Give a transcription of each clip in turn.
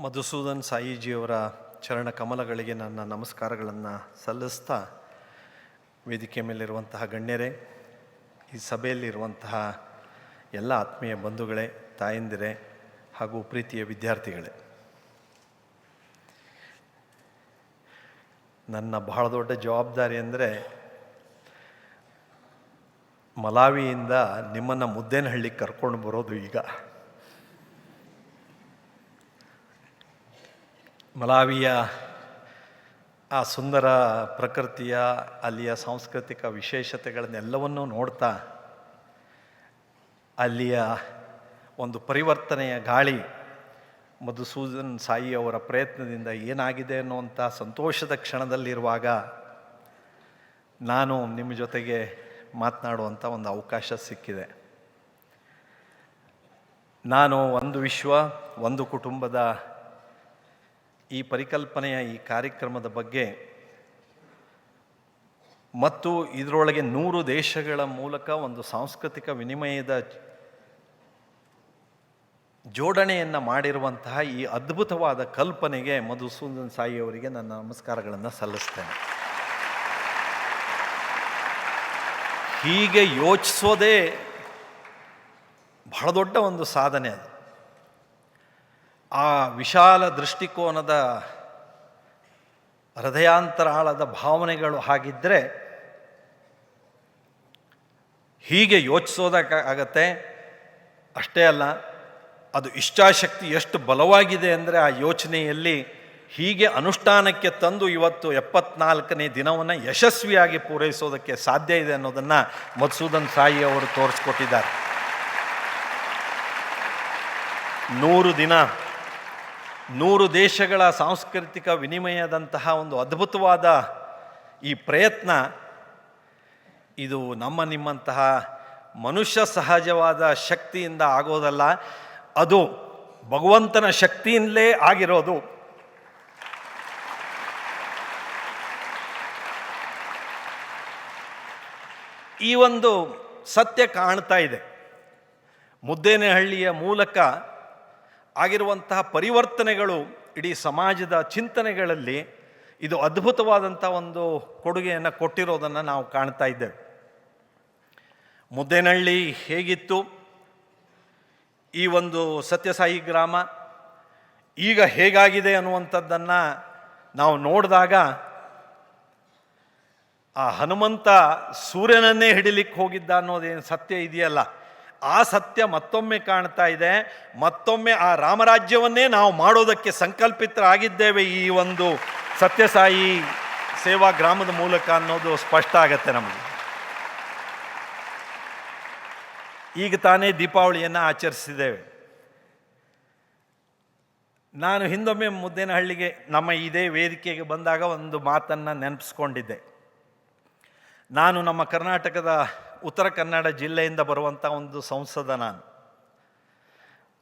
ಮಧುಸೂದನ್ ಸಾಯಿಜಿಯವರ ಚರಣ ಕಮಲಗಳಿಗೆ ನನ್ನ ನಮಸ್ಕಾರಗಳನ್ನು ಸಲ್ಲಿಸ್ತಾ ವೇದಿಕೆ ಮೇಲಿರುವಂತಹ ಗಣ್ಯರೇ, ಈ ಸಭೆಯಲ್ಲಿರುವಂತಹ ಎಲ್ಲ ಆತ್ಮೀಯ ಬಂಧುಗಳೇ, ತಾಯಂದಿರೇ ಹಾಗೂ ಪ್ರೀತಿಯ ವಿದ್ಯಾರ್ಥಿಗಳೇ. ನನ್ನ ಬಹಳ ದೊಡ್ಡ ಜವಾಬ್ದಾರಿ ಅಂದರೆ ಮಲಾವಿಯಿಂದ ನಿಮ್ಮನ್ನು ಮುದ್ದೇನಹಳ್ಳಿಗೆ ಕರ್ಕೊಂಡು ಬರೋದು ಈಗ. ಮಲಾವಿಯ ಆ ಸುಂದರ ಪ್ರಕೃತಿಯ ಅಲ್ಲಿಯ ಸಾಂಸ್ಕೃತಿಕ ವಿಶೇಷತೆಗಳನ್ನೆಲ್ಲವನ್ನೂ ನೋಡ್ತಾ ಅಲ್ಲಿಯ ಒಂದು ಪರಿವರ್ತನೆಯ ಗಾಳಿ ಮಧುಸೂದನ್ ಸಾಯಿ ಅವರ ಪ್ರಯತ್ನದಿಂದ ಏನಾಗಿದೆ ಅನ್ನುವಂಥ ಸಂತೋಷದ ಕ್ಷಣದಲ್ಲಿರುವಾಗ ನಾನು ನಿಮ್ಮ ಜೊತೆಗೆ ಮಾತನಾಡುವಂಥ ಒಂದು ಅವಕಾಶ ಸಿಕ್ಕಿದೆ. ನಾನು ಒಂದು ವಿಶ್ವ, ಒಂದು ಕುಟುಂಬದ ಈ ಪರಿಕಲ್ಪನೆಯ ಈ ಕಾರ್ಯಕ್ರಮದ ಬಗ್ಗೆ ಮತ್ತು ಇದರೊಳಗೆ ನೂರು ದೇಶಗಳ ಮೂಲಕ ಒಂದು ಸಾಂಸ್ಕೃತಿಕ ವಿನಿಮಯದ ಜೋಡಣೆಯನ್ನು ಮಾಡಿರುವಂತಹ ಈ ಅದ್ಭುತವಾದ ಕಲ್ಪನೆಗೆ ಮಧುಸೂದನ್ ಸಾಯಿ ಅವರಿಗೆ ನನ್ನ ನಮಸ್ಕಾರಗಳನ್ನು ಸಲ್ಲಿಸ್ತೇನೆ. ಹೀಗೆ ಯೋಚಿಸೋದೇ ಬಹಳ ದೊಡ್ಡ ಒಂದು ಸಾಧನೆ ಅದು. ಆ ವಿಶಾಲ ದೃಷ್ಟಿಕೋನದ ಹೃದಯಾಂತರಾಳದ ಭಾವನೆಗಳು ಹಾಗಿದ್ದರೆ ಹೀಗೆ ಯೋಚಿಸೋದಕ್ಕಾಗತ್ತೆ ಅಷ್ಟೇ ಅಲ್ಲ, ಅದು ಇಚ್ಛಾಶಕ್ತಿ ಎಷ್ಟು ಬಲವಾಗಿದೆ ಅಂದರೆ ಆ ಯೋಚನೆಯಲ್ಲಿ ಹೀಗೆ ಅನುಷ್ಠಾನಕ್ಕೆ ತಂದು ಇವತ್ತು ಎಪ್ಪತ್ನಾಲ್ಕನೇ ದಿನವನ್ನು ಯಶಸ್ವಿಯಾಗಿ ಪೂರೈಸೋದಕ್ಕೆ ಸಾಧ್ಯ ಇದೆ ಅನ್ನೋದನ್ನು ಮಧುಸೂದನ್ ಸಾಯಿ ಅವರು ತೋರಿಸ್ಕೊಟ್ಟಿದ್ದಾರೆ. ನೂರು ದಿನ ನೂರು ದೇಶಗಳ ಸಾಂಸ್ಕೃತಿಕ ವಿನಿಮಯದಂತಹ ಒಂದು ಅದ್ಭುತವಾದ ಈ ಪ್ರಯತ್ನ, ಇದು ನಮ್ಮ ನಿಮ್ಮಂತಹ ಮನುಷ್ಯ ಸಹಜವಾದ ಶಕ್ತಿಯಿಂದ ಆಗೋದಲ್ಲ, ಅದು ಭಗವಂತನ ಶಕ್ತಿಯಿಂದಲೇ ಆಗಿರೋದು. ಈ ಒಂದು ಸತ್ಯ ಕಾಣ್ತಾ ಇದೆ. ಮುದ್ದೇನಹಳ್ಳಿಯ ಮೂಲಕ ಆಗಿರುವಂತಹ ಪರಿವರ್ತನೆಗಳು ಇಡೀ ಸಮಾಜದ ಚಿಂತನೆಗಳಲ್ಲಿ ಇದು ಅದ್ಭುತವಾದಂಥ ಒಂದು ಕೊಡುಗೆಯನ್ನು ಕೊಟ್ಟಿರೋದನ್ನು ನಾವು ಕಾಣ್ತಾ ಇದ್ದೇವೆ. ಮುದ್ದೇನಹಳ್ಳಿ ಹೇಗಿತ್ತು? ಈ ಒಂದು ಸತ್ಯಸಾಯಿ ಗ್ರಾಮ ಈಗ ಹೇಗಾಗಿದೆ ಅನ್ನುವಂಥದ್ದನ್ನು ನಾವು ನೋಡಿದಾಗ ಆ ಹನುಮಂತ ಸೂರ್ಯನನ್ನೇ ಹಿಡಿಲಿಕ್ಕೆ ಹೋಗಿದ್ದ ಅನ್ನೋದೇನು ಸತ್ಯ ಇದೆಯಲ್ಲ? ಆ ಸತ್ಯ ಮತ್ತೊಮ್ಮೆ ಕಾಣ್ತಾ ಇದೆ. ಮತ್ತೊಮ್ಮೆ ಆ ರಾಮರಾಜ್ಯವನ್ನೇ ನಾವು ಮಾಡೋದಕ್ಕೆ ಸಂಕಲ್ಪಿತರಾಗಿದ್ದೇವೆ ಈ ಒಂದು ಸತ್ಯಸಾಯಿ ಸೇವಾ ಗ್ರಾಮದ ಮೂಲಕ ಅನ್ನೋದು ಸ್ಪಷ್ಟ ಆಗತ್ತೆ ನಮಗೆ. ಈಗ ತಾನೇ ದೀಪಾವಳಿಯನ್ನು ಆಚರಿಸಿದ್ದೇವೆ. ನಾನು ಹಿಂದೊಮ್ಮೆ ಮುದ್ದೇನಹಳ್ಳಿಗೆ ನಮ್ಮ ಇದೇ ವೇದಿಕೆಗೆ ಬಂದಾಗ ಒಂದು ಮಾತನ್ನು ನೆನಪಿಸ್ಕೊಂಡಿದ್ದೆ. ನಾನು ನಮ್ಮ ಕರ್ನಾಟಕದ ಉತ್ತರ ಕನ್ನಡ ಜಿಲ್ಲೆಯಿಂದ ಬರುವಂಥ ಒಂದು ಸಂಸದ ನಾನು.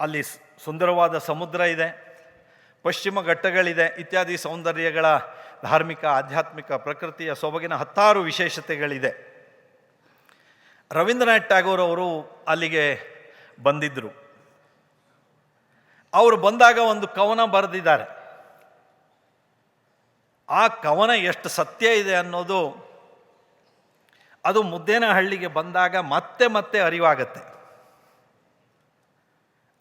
ಅಲ್ಲಿ ಸುಂದರವಾದ ಸಮುದ್ರ ಇದೆ, ಪಶ್ಚಿಮ ಘಟ್ಟಗಳಿದೆ, ಇತ್ಯಾದಿ ಸೌಂದರ್ಯಗಳ ಧಾರ್ಮಿಕ, ಆಧ್ಯಾತ್ಮಿಕ ಪ್ರಕೃತಿಯ ಸೊಬಗಿನ ಹತ್ತಾರು ವಿಶೇಷತೆಗಳಿದೆ. ರವೀಂದ್ರನಾಥ್ ಟ್ಯಾಗೋರ್ ಅವರು ಅಲ್ಲಿಗೆ ಬಂದಿದ್ದರು ಅವರು ಬಂದಾಗ ಒಂದು ಕವನ ಬರೆದಿದ್ದಾರೆ. ಆ ಕವನ ಎಷ್ಟು ಸತ್ಯ ಇದೆ ಅನ್ನೋದು ಅದು ಮುದ್ದೇನಹಳ್ಳಿಗೆ ಬಂದಾಗ ಮತ್ತೆ ಮತ್ತೆ ಅರಿವಾಗತ್ತೆ.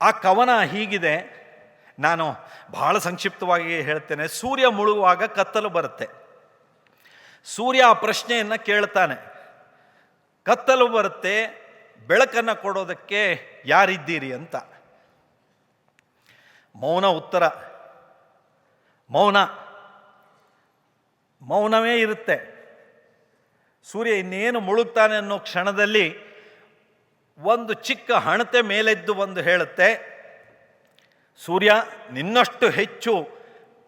ಆ ಕವನ ಹೀಗಿದೆ. ನಾನು ಬಹಳ ಸಂಕ್ಷಿಪ್ತವಾಗಿ ಹೇಳ್ತೇನೆ. ಸೂರ್ಯ ಮುಳುಗುವಾಗ ಕತ್ತಲು ಬರುತ್ತೆ. ಸೂರ್ಯ ಆ ಪ್ರಶ್ನೆಯನ್ನು ಕೇಳ್ತಾನೆ. ಕತ್ತಲು ಬರುತ್ತೆ, ಬೆಳಕನ್ನು ಕೊಡೋದಕ್ಕೆ ಯಾರಿದ್ದೀರಿ ಅಂತ. ಮೌನ ಉತ್ತರ. ಮೌನ. ಮೌನವೇ ಇರುತ್ತೆ. ಸೂರ್ಯ ಇನ್ನೇನು ಮುಳುಗ್ತಾನೆ ಅನ್ನೋ ಕ್ಷಣದಲ್ಲಿ ಒಂದು ಚಿಕ್ಕ ಹಣತೆ ಮೇಲೆದ್ದು ಬಂದು ಹೇಳುತ್ತೆ, ಸೂರ್ಯ, ನಿನ್ನಷ್ಟು ಹೆಚ್ಚು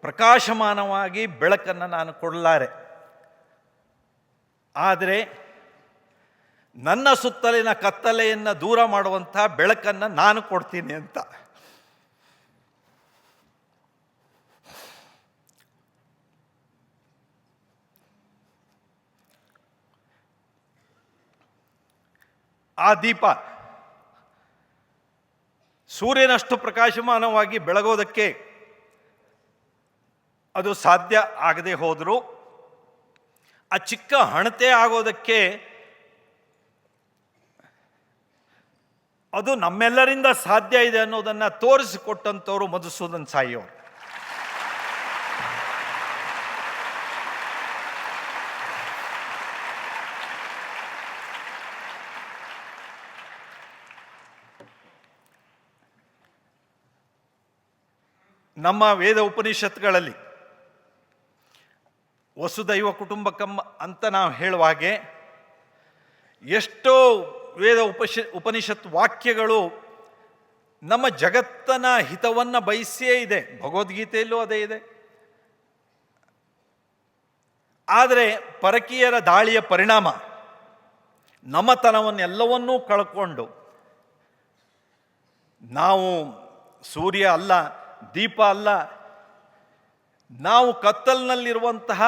ಪ್ರಕಾಶಮಾನವಾಗಿ ಬೆಳಕನ್ನು ನಾನು ಕೊಡಲಾರೆ. ಆದರೆ ನನ್ನ ಸುತ್ತಲಿನ ಕತ್ತಲೆಯನ್ನು ದೂರ ಮಾಡುವಂಥ ಬೆಳಕನ್ನು ನಾನು ಕೊಡ್ತೀನಿ ಅಂತ. ಆ ದೀಪ. ಸೂರ್ಯನಷ್ಟು ಪ್ರಕಾಶಮಾನವಾಗಿ ಬೆಳಗೋದಕ್ಕೆ ಅದು ಸಾಧ್ಯ ಆಗದೆ ಹೋದರೂ. ಆ ಚಿಕ್ಕ ಹಣತೆ ಆಗೋದಕ್ಕೆ ಅದು ನಮ್ಮೆಲ್ಲರಿಂದ ಸಾಧ್ಯ ಇದೆ ಅನ್ನೋದನ್ನು ತೋರಿಸಿಕೊಟ್ಟಂಥವ್ರು ಮಧುಸೂದನ್ ಸಾಯಿಯವರು. ನಮ್ಮ ವೇದ ಉಪನಿಷತ್ಗಳಲ್ಲಿ ವಸುದೈವ ಕುಟುಂಬಕಂ ಅಂತ ನಾವು ಹೇಳುವ ಹಾಗೆ ಎಷ್ಟೋ ವೇದ ಉಪಶ ಉಪನಿಷತ್ ವಾಕ್ಯಗಳು ನಮ್ಮ ಜಗತ್ತನ ಹಿತವನ್ನು ಬಯಸಿಯೇ ಇದೆ. ಭಗವದ್ಗೀತೆಯಲ್ಲೂ ಅದೇ ಇದೆ. ಆದರೆ ಪರಕೀಯರ ದಾಳಿಯ ಪರಿಣಾಮ ನಮ್ಮತನವನ್ನೆಲ್ಲವನ್ನೂ ಕಳ್ಕೊಂಡು ನಾವು ಸೂರ್ಯ ಅಲ್ಲ ದೀಪ ಅಲ್ಲ. ನಾವು ಕತ್ತಲಿನಲ್ಲಿರುವಂತಹ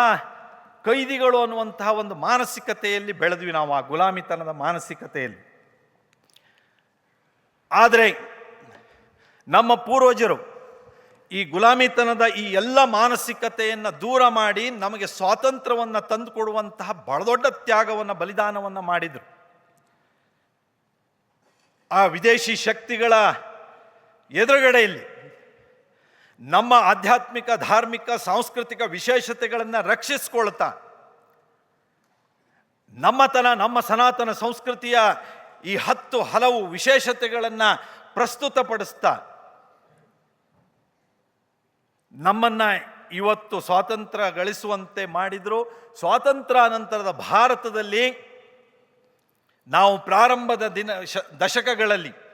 ಕೈದಿಗಳು ಅನ್ನುವಂತಹ ಒಂದು ಮಾನಸಿಕತೆಯಲ್ಲಿ ಬೆಳೆದ್ವಿ ನಾವು, ಆ ಗುಲಾಮಿತನದ ಮಾನಸಿಕತೆಯಲ್ಲಿ. ಆದರೆ ನಮ್ಮ ಪೂರ್ವಜರು ಈ ಗುಲಾಮಿತನದ ಈ ಎಲ್ಲ ಮಾನಸಿಕತೆಯನ್ನು ದೂರ ಮಾಡಿ ನಮಗೆ ಸ್ವಾತಂತ್ರ್ಯವನ್ನು ತಂದುಕೊಡುವಂತಹ ಬಹಳ ದೊಡ್ಡ ತ್ಯಾಗವನ್ನು, ಬಲಿದಾನವನ್ನು ಮಾಡಿದರು. ಆ ವಿದೇಶಿ ಶಕ್ತಿಗಳ ಎದುರುಗಡೆಯಲ್ಲಿ ನಮ್ಮ ಆಧ್ಯಾತ್ಮಿಕ, ಧಾರ್ಮಿಕ, ಸಾಂಸ್ಕೃತಿಕ ವಿಶೇಷತೆಗಳನ್ನು ರಕ್ಷಿಸ್ಕೊಳ್ತಾ, ನಮ್ಮತನ, ನಮ್ಮ ಸನಾತನ ಸಂಸ್ಕೃತಿಯ ಈ ಹತ್ತು ಹಲವು ವಿಶೇಷತೆಗಳನ್ನು ಪ್ರಸ್ತುತಪಡಿಸ್ತಾ, ನಮ್ಮನ್ನ ಇವತ್ತು ಸ್ವಾತಂತ್ರ್ಯ ಗಳಿಸುವಂತೆ ಮಾಡಿದ್ರು. ಸ್ವಾತಂತ್ರ್ಯ ನಂತರದ ಭಾರತದಲ್ಲಿ ನಾವು ಪ್ರಾರಂಭದ ದಿನ ದಶಕಗಳಲ್ಲಿ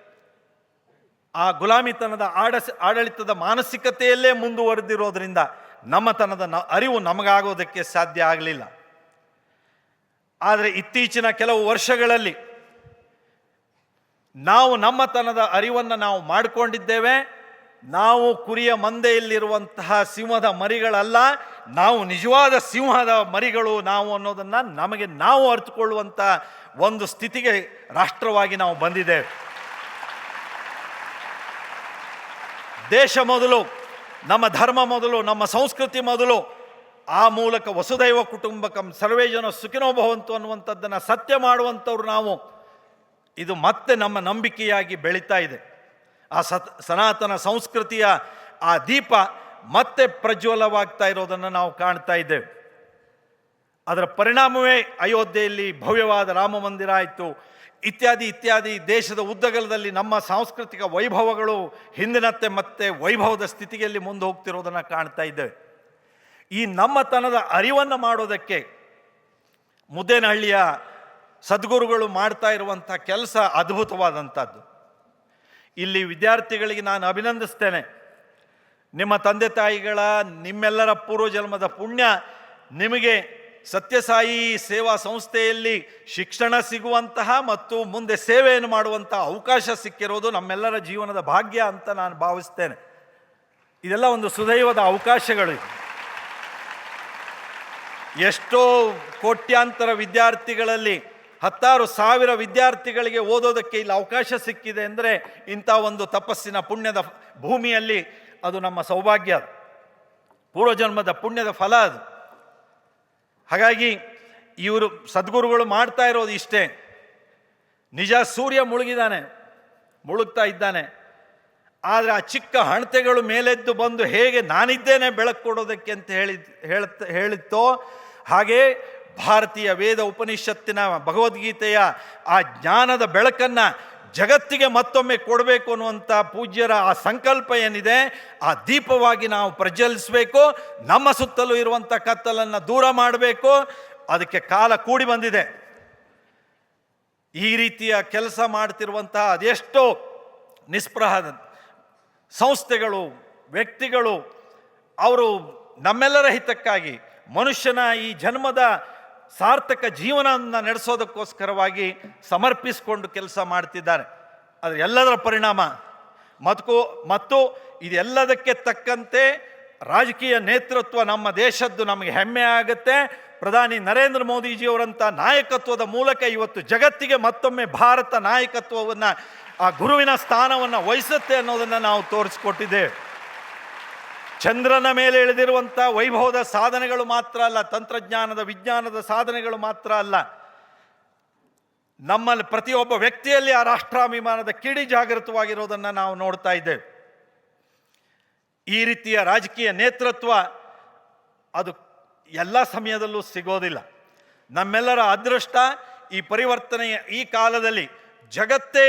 ಆ ಗುಲಾಮಿತನದ ಆಡ ಆಡಳಿತದ ಮಾನಸಿಕತೆಯಲ್ಲೇ ಮುಂದುವರೆದಿರೋದ್ರಿಂದ ನಮ್ಮತನದ ನ, ಅರಿವು ನಮಗಾಗೋದಕ್ಕೆ ಸಾಧ್ಯ ಆಗಲಿಲ್ಲ. ಆದರೆ ಇತ್ತೀಚಿನ ಕೆಲವು ವರ್ಷಗಳಲ್ಲಿ ನಾವು ನಮ್ಮತನದ ಅರಿವನ್ನು ನಾವು ಮಾಡಿಕೊಂಡಿದ್ದೇವೆ. ನಾವು ಕುರಿಯ ಮಂದೆಯಲ್ಲಿರುವಂತಹ ಸಿಂಹದ ಮರಿಗಳಲ್ಲ, ನಾವು ನಿಜವಾದ ಸಿಂಹದ ಮರಿಗಳು ನಾವು ಅನ್ನೋದನ್ನು ನಮಗೆ ನಾವು ಅರ್ಥಕೊಳ್ಳುವಂಥ ಒಂದು ಸ್ಥಿತಿಗೆ ರಾಷ್ಟ್ರವಾಗಿ ನಾವು ಬಂದಿದ್ದೇವೆ. ದೇಶ ಮೊದಲು, ನಮ್ಮ ಧರ್ಮ ಮೊದಲು, ನಮ್ಮ ಸಂಸ್ಕೃತಿ ಮೊದಲು, ಆ ಮೂಲಕ ವಸುದೈವ ಕುಟುಂಬಕಂ ಸರ್ವೇ ಜನ ಸುಖಿನೋ ಭವಂತು ಅನ್ನುವಂಥದ್ದನ್ನು ಸತ್ಯ ಮಾಡುವಂಥವ್ರು ನಾವು. ಇದು ಮತ್ತೆ ನಮ್ಮ ನಂಬಿಕೆಯಾಗಿ ಬೆಳೀತಾ ಇದೆ. ಆ ಸತ್, ಸನಾತನ ಸಂಸ್ಕೃತಿಯ ಆ ದೀಪ ಮತ್ತೆ ಪ್ರಜ್ವಲವಾಗ್ತಾ ಇರೋದನ್ನು ನಾವು ಕಾಣ್ತಾ ಇದ್ದೇವೆ. ಅದರ ಪರಿಣಾಮವೇ ಅಯೋಧ್ಯೆಯಲ್ಲಿ ಭವ್ಯವಾದ ರಾಮ ಮಂದಿರ ಆಯಿತು. ಇತ್ಯಾದಿ ಇತ್ಯಾದಿ ದೇಶದ ಉದ್ದಗಲದಲ್ಲಿ ನಮ್ಮ ಸಾಂಸ್ಕೃತಿಕ ವೈಭವಗಳು ಹಿಂದಿನತ್ತೆ ಮತ್ತೆ ವೈಭವದ ಸ್ಥಿತಿಯಲ್ಲಿ ಮುಂದೆ ಹೋಗ್ತಿರೋದನ್ನು ಕಾಣ್ತಾ ಇದ್ದೇವೆ. ಈ ನಮ್ಮತನದ ಅರಿವನ್ನು ಮಾಡೋದಕ್ಕೆ ಮುದ್ದೇನಹಳ್ಳಿಯ ಸದ್ಗುರುಗಳು ಮಾಡ್ತಾ ಇರುವಂಥ ಕೆಲಸ ಅದ್ಭುತವಾದಂಥದ್ದು. ಇಲ್ಲಿ ವಿದ್ಯಾರ್ಥಿಗಳಿಗೆ ನಾನು ಅಭಿನಂದಿಸ್ತೇನೆ. ನಿಮ್ಮ ತಂದೆ ತಾಯಿಗಳ, ನಿಮ್ಮೆಲ್ಲರ ಪೂರ್ವಜನ್ಮದ ಪುಣ್ಯ ನಿಮಗೆ ಸತ್ಯಸಾಯಿ ಸೇವಾ ಸಂಸ್ಥೆಯಲ್ಲಿ ಶಿಕ್ಷಣ ಸಿಗುವಂತಹ ಮತ್ತು ಮುಂದೆ ಸೇವೆಯನ್ನು ಮಾಡುವಂತಹ ಅವಕಾಶ ಸಿಕ್ಕಿರೋದು ನಮ್ಮೆಲ್ಲರ ಜೀವನದ ಭಾಗ್ಯ ಅಂತ ನಾನು ಭಾವಿಸ್ತೇನೆ. ಇದೆಲ್ಲ ಒಂದು ಸುದೈವದ ಅವಕಾಶಗಳು ಎಷ್ಟೋ ಕೋಟ್ಯಾಂತರ ವಿದ್ಯಾರ್ಥಿಗಳಲ್ಲಿ ಹತ್ತಾರು ಸಾವಿರ ವಿದ್ಯಾರ್ಥಿಗಳಿಗೆ ಓದೋದಕ್ಕೆ ಇಲ್ಲಿ ಅವಕಾಶ ಸಿಕ್ಕಿದೆ ಅಂದರೆ ಇಂಥ ಒಂದು ತಪಸ್ಸಿನ ಪುಣ್ಯದ ಭೂಮಿಯಲ್ಲಿ ಅದು ನಮ್ಮ ಸೌಭಾಗ್ಯ ಅದು. ಪೂರ್ವಜನ್ಮದ ಪುಣ್ಯದ ಫಲ ಅದು. ಹಾಗಾಗಿ ಇವರು ಸದ್ಗುರುಗಳು ಮಾಡ್ತಾ ಇರೋದು ಇಷ್ಟೇ. ನಿಜ ಸೂರ್ಯ ಮುಳುಗಿದಾನೆ, ಮುಳುಗ್ತಾ ಇದ್ದಾನೆ. ಆದರೆ ಆ ಚಿಕ್ಕ ಹಣತೆಗಳು ಮೇಲೆದ್ದು ಬಂದು ಹೇಗೆ ನಾನಿದ್ದೇನೆ ಬೆಳಕು ಕೊಡೋದಕ್ಕೆ ಅಂತ ಹೇಳಿ ಹೇಳುತ್ತ ಹೇಳಿತ್ತೋ, ಹಾಗೆ ಭಾರತೀಯ ವೇದ ಉಪನಿಷತ್ತಿನ ಭಗವದ್ಗೀತೆಯ ಆ ಜ್ಞಾನದ ಬೆಳಕನ್ನು ಜಗತ್ತಿಗೆ ಮತ್ತೊಮ್ಮೆ ಕೊಡಬೇಕು ಅನ್ನುವಂಥ ಪೂಜ್ಯರ ಆ ಸಂಕಲ್ಪ ಏನಿದೆ, ಆ ದೀಪವಾಗಿ ನಾವು ಪ್ರಜ್ವಲಿಸಬೇಕು, ನಮ್ಮ ಸುತ್ತಲೂ ಇರುವಂಥ ಕತ್ತಲನ್ನು ದೂರ ಮಾಡಬೇಕು, ಅದಕ್ಕೆ ಕಾಲ ಕೂಡಿ ಬಂದಿದೆ. ಈ ರೀತಿಯ ಕೆಲಸ ಮಾಡ್ತಿರುವಂತಹ ಅದೆಷ್ಟೋ ನಿಸ್ಪ್ರಹ ಸಂಸ್ಥೆಗಳು, ವ್ಯಕ್ತಿಗಳು, ಅವರು ನಮ್ಮೆಲ್ಲರ ಹಿತಕ್ಕಾಗಿ ಮನುಷ್ಯನ ಈ ಜನ್ಮದ ಸಾರ್ಥಕ ಜೀವನವನ್ನು ನಡೆಸೋದಕ್ಕೋಸ್ಕರವಾಗಿ ಸಮರ್ಪಿಸಿಕೊಂಡು ಕೆಲಸ ಮಾಡ್ತಿದ್ದಾರೆ. ಅದರ ಎಲ್ಲದರ ಪರಿಣಾಮ? ಮತ್ತು ಮತ್ತು ಇದೆಲ್ಲದಕ್ಕೆ ತಕ್ಕಂತೆ ರಾಜಕೀಯ ನೇತೃತ್ವ ನಮ್ಮ ದೇಶದ್ದು ನಮಗೆ ಹೆಮ್ಮೆ ಆಗುತ್ತೆ. ಪ್ರಧಾನಿ ನರೇಂದ್ರ ಮೋದಿಜಿಯವರಂಥ ನಾಯಕತ್ವದ ಮೂಲಕ ಇವತ್ತು ಜಗತ್ತಿಗೆ ಮತ್ತೊಮ್ಮೆ ಭಾರತ ನಾಯಕತ್ವವನ್ನು, ಆ ಗುರುವಿನ ಸ್ಥಾನವನ್ನು ವಹಿಸುತ್ತೆ ಅನ್ನೋದನ್ನು ನಾವು ತೋರಿಸ್ಕೊಟ್ಟಿದ್ದೇವೆ. ಚಂದ್ರನ ಮೇಲೆ ಇಳಿದಿರುವಂಥ ವೈಭವದ ಸಾಧನೆಗಳು ಮಾತ್ರ ಅಲ್ಲ, ತಂತ್ರಜ್ಞಾನದ ವಿಜ್ಞಾನದ ಸಾಧನೆಗಳು ಮಾತ್ರ ಅಲ್ಲ. ನಮ್ಮಲ್ಲಿ ಪ್ರತಿಯೊಬ್ಬ ವ್ಯಕ್ತಿಯಲ್ಲಿ ಆ ರಾಷ್ಟ್ರಾಭಿಮಾನದ ಕಿಡಿ ಜಾಗೃತವಾಗಿರೋದನ್ನು ನಾವು ನೋಡ್ತಾ ಇದ್ದೇವೆ. ಈ ರೀತಿಯ ರಾಜಕೀಯ ನೇತೃತ್ವ ಅದು ಎಲ್ಲ ಸಮಯದಲ್ಲೂ ಸಿಗೋದಿಲ್ಲ. ನಮ್ಮೆಲ್ಲರ ಅದೃಷ್ಟ ಈ ಪರಿವರ್ತನೆಯ ಈ ಕಾಲದಲ್ಲಿ ಜಗತ್ತೇ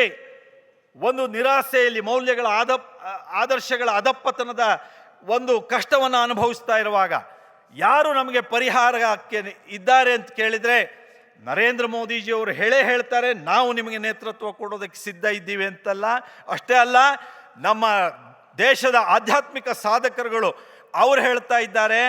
ಒಂದು ನಿರಾಸೆಯಲ್ಲಿ ಮೌಲ್ಯಗಳ ಆದ, ಆದರ್ಶಗಳ ಅಧಪ್ಪತನದ ಒಂದು ಕಷ್ಟವನ್ನು ಅನುಭವಿಸ್ತಾ ಇರುವಾಗ ಯಾರು ನಮಗೆ ಪರಿಹಾರಕ್ಕೆ ಇದ್ದಾರೆ ಅಂತ ಕೇಳಿದರೆ ನರೇಂದ್ರ ಮೋದಿಜಿಯವರು ಹೇಳೇ ಹೇಳ್ತಾರೆ, ನಾವು ನಿಮಗೆ ನೇತೃತ್ವ ಕೊಡೋದಕ್ಕೆ ಸಿದ್ಧ ಇದ್ದೀವಿ ಅಂತಲ್ಲ. ಅಷ್ಟೇ ಅಲ್ಲ, ನಮ್ಮ ದೇಶದ ಆಧ್ಯಾತ್ಮಿಕ ಸಾಧಕರುಗಳು ಅವ್ರು ಹೇಳ್ತಾ ಇದ್ದಾರೆ,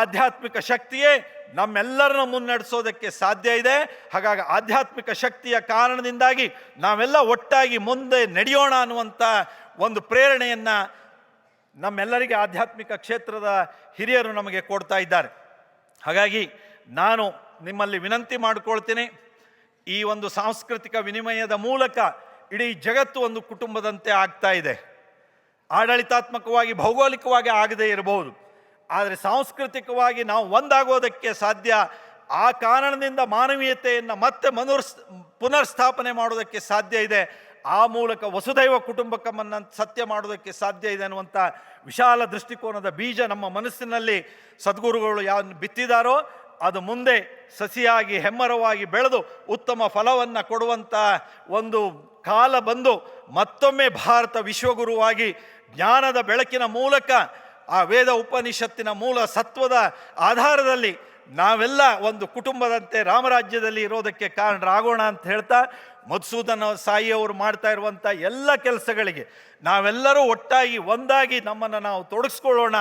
ಆಧ್ಯಾತ್ಮಿಕ ಶಕ್ತಿಯೇ ನಮ್ಮೆಲ್ಲರನ್ನ ಮುನ್ನಡೆಸೋದಕ್ಕೆ ಸಾಧ್ಯ ಇದೆ. ಹಾಗಾಗಿ ಆಧ್ಯಾತ್ಮಿಕ ಶಕ್ತಿಯ ಕಾರಣದಿಂದಾಗಿ ನಾವೆಲ್ಲ ಒಟ್ಟಾಗಿ ಮುಂದೆ ನಡೆಯೋಣ ಅನ್ನುವಂಥ ಒಂದು ಪ್ರೇರಣೆಯನ್ನು ನಮ್ಮೆಲ್ಲರಿಗೆ ಆಧ್ಯಾತ್ಮಿಕ ಕ್ಷೇತ್ರದ ಹಿರಿಯರು ನಮಗೆ ಕೊಡ್ತಾ ಇದ್ದಾರೆ. ಹಾಗಾಗಿ ನಾನು ನಿಮ್ಮಲ್ಲಿ ವಿನಂತಿ ಮಾಡಿಕೊಳ್ತೀನಿ, ಈ ಒಂದು ಸಾಂಸ್ಕೃತಿಕ ವಿನಿಮಯದ ಮೂಲಕ ಇಡೀ ಜಗತ್ತು ಒಂದು ಕುಟುಂಬದಂತೆ ಆಗ್ತಾ ಇದೆ. ಆಡಳಿತಾತ್ಮಕವಾಗಿ, ಭೌಗೋಳಿಕವಾಗಿ ಆಗದೇ ಇರಬಹುದು. ಆದರೆ ಸಾಂಸ್ಕೃತಿಕವಾಗಿ ನಾವು ಒಂದಾಗೋದಕ್ಕೆ ಸಾಧ್ಯ, ಆ ಕಾರಣದಿಂದ ಮಾನವೀಯತೆಯನ್ನು ಮತ್ತೆ ಮನುರ್ ಪುನರ್ಸ್ಥಾಪನೆ ಮಾಡೋದಕ್ಕೆ ಸಾಧ್ಯ ಇದೆ. ಆ ಮೂಲಕ ವಸುದೈವ ಕುಟುಂಬಕಮನ್ನು ಸತ್ಯ ಮಾಡೋದಕ್ಕೆ ಸಾಧ್ಯ ಇದೆ ಅನ್ನುವಂಥ ವಿಶಾಲ ದೃಷ್ಟಿಕೋನದ ಬೀಜ ನಮ್ಮ ಮನಸ್ಸಿನಲ್ಲಿ ಸದ್ಗುರುಗಳು ಯಾವ ಬಿತ್ತಿದಾರೋ, ಅದು ಮುಂದೆ ಸಸಿಯಾಗಿ, ಹೆಮ್ಮರವಾಗಿ ಬೆಳೆದು ಉತ್ತಮ ಫಲವನ್ನು ಕೊಡುವಂಥ ಒಂದು ಕಾಲ ಬಂದು ಮತ್ತೊಮ್ಮೆ ಭಾರತ ವಿಶ್ವಗುರುವಾಗಿ ಜ್ಞಾನದ ಬೆಳಕಿನ ಮೂಲಕ ಆ ವೇದ ಉಪನಿಷತ್ತಿನ ಮೂಲ ಸತ್ವದ ಆಧಾರದಲ್ಲಿ ನಾವೆಲ್ಲ ಒಂದು ಕುಟುಂಬದಂತೆ ರಾಮರಾಜ್ಯದಲ್ಲಿ ಇರೋದಕ್ಕೆ ಕಾರಣರಾಗೋಣ ಅಂತ ಹೇಳ್ತಾ ಮಧುಸೂದನ ಸಾಯಿ ಅವರು ಮಾಡ್ತಾ ಇರುವಂಥ ಎಲ್ಲ ಕೆಲಸಗಳಿಗೆ ನಾವೆಲ್ಲರೂ ಒಟ್ಟಾಗಿ ಒಂದಾಗಿ ನಮ್ಮನ್ನು ನಾವು ತೊಡಗಿಸ್ಕೊಳ್ಳೋಣ.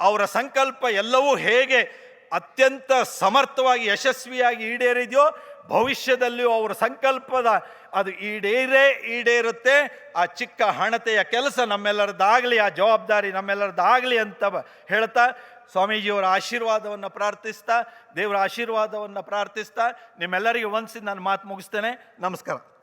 ಅವರ ಸಂಕಲ್ಪ ಎಲ್ಲವೂ ಹೇಗೆ ಅತ್ಯಂತ ಸಮರ್ಥವಾಗಿ, ಯಶಸ್ವಿಯಾಗಿ ಈಡೇರಿದೆಯೋ ಭವಿಷ್ಯದಲ್ಲಿಯೂ ಅವರ ಸಂಕಲ್ಪದ ಅದು ಈಡೇರೇ ಈಡೇರುತ್ತೆ. ಆ ಚಿಕ್ಕ ಹಣತೆಯ ಕೆಲಸ ನಮ್ಮೆಲ್ಲರದ್ದಾಗಲಿ ಆ ಜವಾಬ್ದಾರಿ ನಮ್ಮೆಲ್ಲರದ್ದಾಗಲಿ ಅಂತ ಹೇಳ್ತಾ ಸ್ವಾಮೀಜಿಯವರ ಆಶೀರ್ವಾದವನ್ನು ಪ್ರಾರ್ಥಿಸ್ತಾ ದೇವರ ಆಶೀರ್ವಾದವನ್ನು ಪ್ರಾರ್ಥಿಸ್ತಾ ನಿಮ್ಮೆಲ್ಲರಿಗೂ ಒಂದ್ಸಿ ನಾನು ಮಾತು ಮುಗಿಸ್ತೇನೆ. ನಮಸ್ಕಾರ.